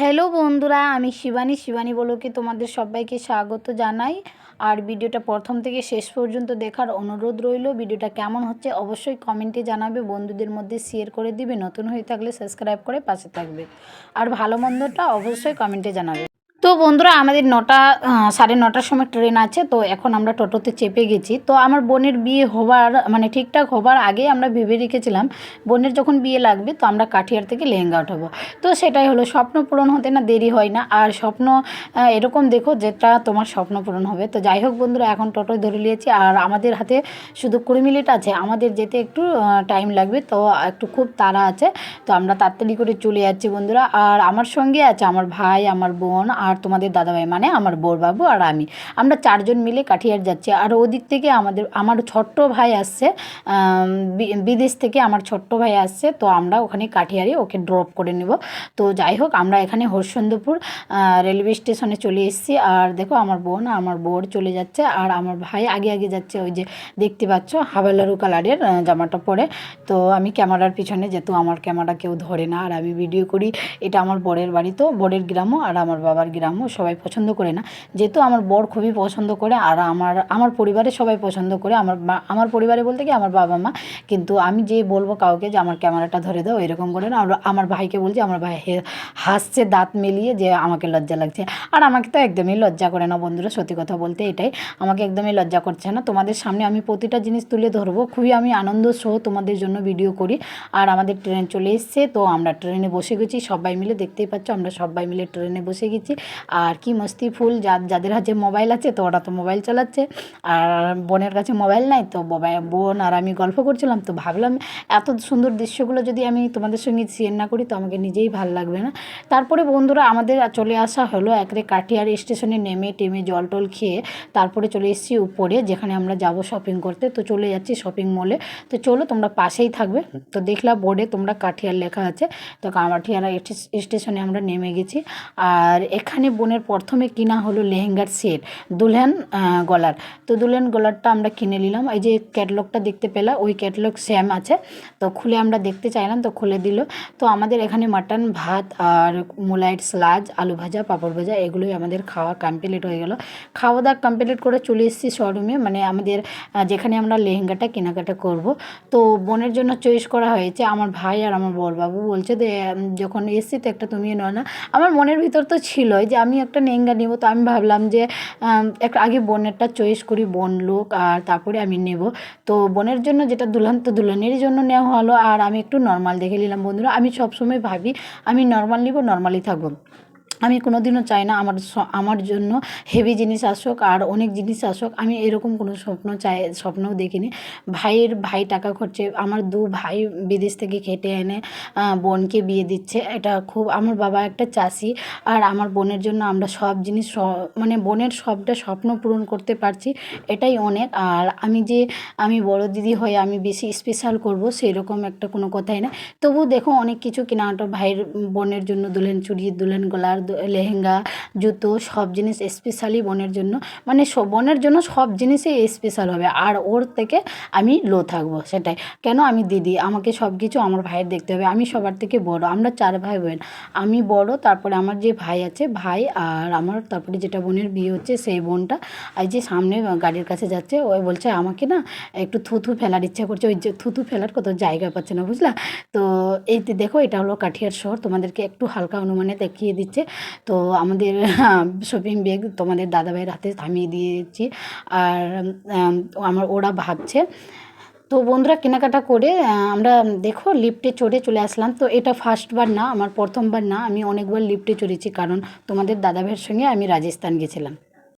Hello বন্ধুরা, আমি শিবানী। শিবানী বলোকে তোমাদের সবাইকে স্বাগত জানাই। আর ভিডিওটা প্রথম থেকে শেষ পর্যন্ত দেখার অনুরোধ রইল। ভিডিওটা কেমন হচ্ছে অবশ্যই কমেন্টে জানাবে। বন্ধুদের মধ্যে শেয়ার করে দিবে। নতুন হয়ে থাকলে সাবস্ক্রাইব করে পাশে থাকবে। আর ভালো মন্দটা অবশ্যই কমেন্টে জানাবে। তো বন্ধুরা, আমাদের নটা সাড়ে নটার সময় ট্রেন আছে, তো এখন আমরা টোটোতে চেপে গেছি। তো আমার বোনের বিয়ে হবার মানে ঠিকঠাক হবার আগে আমরা ভেবে রেখেছিলাম, বোনের যখন বিয়ে লাগবে, তো আমরা কাঠিয়ার থেকে লেহেঙ্গা উঠাবো তো সেটাই হলো, স্বপ্ন পূরণ হতে না দেরি হয় না। আর স্বপ্ন এরকম দেখো, যেটা তোমার স্বপ্ন পূরণ হবে। তো যাই হোক বন্ধুরা, এখন টোটো ধরে নিয়েছি। আর আমাদের হাতে শুধু কুড়ি মিনিট আছে, আমাদের যেতে একটু টাইম লাগবে। তো একটু খুব তাড়া আছে, তো আমরা তাড়াতাড়ি করে চলে যাচ্ছি বন্ধুরা। আর আমার সঙ্গে আছে আমার ভাই, আমার বোন আর তোমাদের দাদাভাই মানে আমার বড়বাবু আর আমি। আমরা চারজন মিলে কাঠিয়ার যাচ্ছি। আর ওদিক থেকে আমাদের, আমার ছোট্ট ভাই আসছে বিদেশ থেকে আমার ছোট্ট ভাই আসছে, তো আমরা ওখানে কাঠিয়ারে ওকে ড্রপ করে নেব। তো যাই হোক, আমরা এখানে হরসন্দপুর রেলওয়ে স্টেশনে চলে এসেছি। আর দেখো, আমার বোন, আমার বোর চলে যাচ্ছে। আর আমার ভাই আগে আগে যাচ্ছে, ওই যে দেখতে পাচ্ছ হাওয়ালারু কালারের জামাটা পরে। তো আমি ক্যামেরার পিছনে, যেহেতু আমার ক্যামেরা কেউ ধরে না, আর আমি ভিডিও করি, এটা আমার বরের বাড়ি। তো বরের গ্রামও আর আমার বাবার গ্রামও সবাই পছন্দ করে না। যেহেতু আমার বর খুবই পছন্দ করে আর আমার আমার পরিবারে সবাই পছন্দ করে, আমার আমার পরিবারে বলতে কি আমার বাবা মা। কিন্তু আমি যে বলব কাউকে যে আমার ক্যামেরাটা ধরে দাও এরকম করে না। আমার ভাইকে বলছি, আমার ভাই হাসছে দাঁত মেলিয়ে যে আমাকে লজ্জা লাগছে। আর আমাকে তো একদমই লজ্জা করে না বন্ধুরা, সত্যি কথা বলতে এটাই। আমাকে একদমই লজ্জা করছে না। তোমাদের সামনে আমি প্রতিটা জিনিস তুলে ধরবো। খুবই আমি আনন্দ সহ তোমাদের জন্য ভিডিও করি। আর আমাদের ট্রেন চলে এসছে, তো আমরা ট্রেনে বসে গেছি। সবাই মিলে দেখতেই পাচ্ছ, আমরা সবাই মিলে ট্রেনে বসে গেছি। আর কি মস্তি ফুল, যা, যাদের হাতে মোবাইল আছে তো ওরা তো মোবাইল চালাচ্ছে। আর বোনের কাছে মোবাইল নাই তো বোন আর আমি গল্প করছিলাম তো ভাবলাম এত সুন্দর দৃশ্যগুলো যদি আমি তোমাদের সঙ্গে শেয়ার না করি তো আমাকে নিজেই ভালো লাগবে না। তারপরে বন্ধুরা আমাদের চলে আসা হলো একরে কাঠিয়ার স্টেশনে নেমে টেমে জল টল খেয়ে তারপরে চলে এসেছি উপরে যেখানে আমরা যাব শপিং করতে। তো চলে যাচ্ছি শপিং মলে তো চলো তোমরা পাশেই থাকবে। তো দেখলা বোর্ডে তোমরা কাঠিয়ার লেখা আছে। তো কামাঠিয়ার স্টেশনে আমরা নেমে গেছি। আর এখানে বোনের প্রথমে কিনা হলো লেহেঙ্গার সেট, দুলহান গলার। তো দুলহান গলারটা আমরা কিনে নিলাম। এই যে ক্যাটলগটা দেখতে পেলাম ওই ক্যাটলগ সেম আছে। তো খুলে আমরা দেখতে চাইলাম, তো খুলে দিল। তো আমাদের এখানে মাটন, ভাত আর মুলাইট স্লাজ আলু ভাজা, পাঁপড় ভাজা, এগুলোই আমাদের খাওয়া কমপ্লিট হয়ে গেল। খাওয়া দাওয়া কমপ্লিট করে চলে এসেছি শোরুমে। মানে আমাদের যেখানে আমরা লেহেঙ্গাটা কেনাকাটা করব। তো বোনের জন্য চয়েস করা হয়েছে, আমার ভাই আর আমার বড়বাবু বলছে যে যখন এসছি তো একটা তুমি নয় না। আমার মনের ভিতর তো ছিলই যে আমি একটা নেঙ্গা নেব, তো আমি ভাবলাম যে একটা আগে বোনেরটা চয়েস করি বোন লোক আর তারপরে আমি নেব। তো বোনের জন্য যেটা দুলহান তো দুলহানের জন্য নেওয়া হলো আর আমি একটু নর্মাল দেখে নিলাম। বন্ধুরা, আমি সবসময় ভাবি আমি নর্মাল নিব নর্মালই থাকব। আমি কোনোদিনও চাই না আমার আমার জন্য হেভি জিনিস আসুক আর অনেক জিনিস আসুক। আমি এরকম কোনো স্বপ্ন চাই, স্বপ্নও দেখিনি। ভাইয়ের ভাই টাকা খরচে আমার দু ভাই বিদেশ থেকে খেটে এনে বোনকে বিয়ে দিচ্ছে। এটা খুব, আমার বাবা একটা চাষি আর আমার বোনের জন্য আমরা সব জিনিস মানে বোনের সবটা স্বপ্ন পূরণ করতে পারছি, এটাই অনেক। আর আমি যে, আমি বড় দিদি হয়ে আমি বেশি স্পেশাল করব সেরকম একটা কোনো কথাই না। তবু দেখো অনেক কিছু কেনাকাটা ভাইয়ের বোনের জন্য দুলহেন চুড়ি, দুলহেন গলার লেহেঙ্গা, জুতো সব জিনিস স্পেশালি বোনের জন্য। মানে বোনের জন্য সব জিনিসই স্পেশাল হবে। আর ওর থেকে আমি লো থাকব, সেটাই। কেন আমি দিদি? আমাকে সব কিছু আমার ভাইয়ের দেখতে হবে। আমি সবার থেকে বড়। আমরা চার ভাই বোন। আমি বড়, তারপরে আমার যে ভাই আছে, ভাই আর আমার তারপরে যেটা বোনের বিয়ে হচ্ছে, সেই বোনটা এই যে সামনে গাড়ির কাছে যাচ্ছে ওই বলছে, আমাকে না একটু থুথু ফেলার ইচ্ছা করছে। ওই যে থুথু ফেলার কত জায়গা পাচ্ছে না, বুঝলা? তো এই দেখো, এটা হলো কাঠিয়ার শহর। তোমাদেরকে একটু হালকা অনুমানে দেখিয়ে দিচ্ছে। তো আমাদের শপিং ব্যাগ তোমাদের দাদাভাইয়ের হাতে থামিয়ে দিয়েছি। আর আমার ওরা ভাবছে, তো বন্ধুরা কেনাকাটা করে আমরা দেখো লিফটে চড়ে চলে আসলাম। তো এটা ফার্স্টবার না, আমার প্রথমবার না, আমি অনেকবার লিফটে চড়েছি। কারণ তোমাদের দাদাভাইয়ের সঙ্গে আমি রাজস্থান গেছিলাম।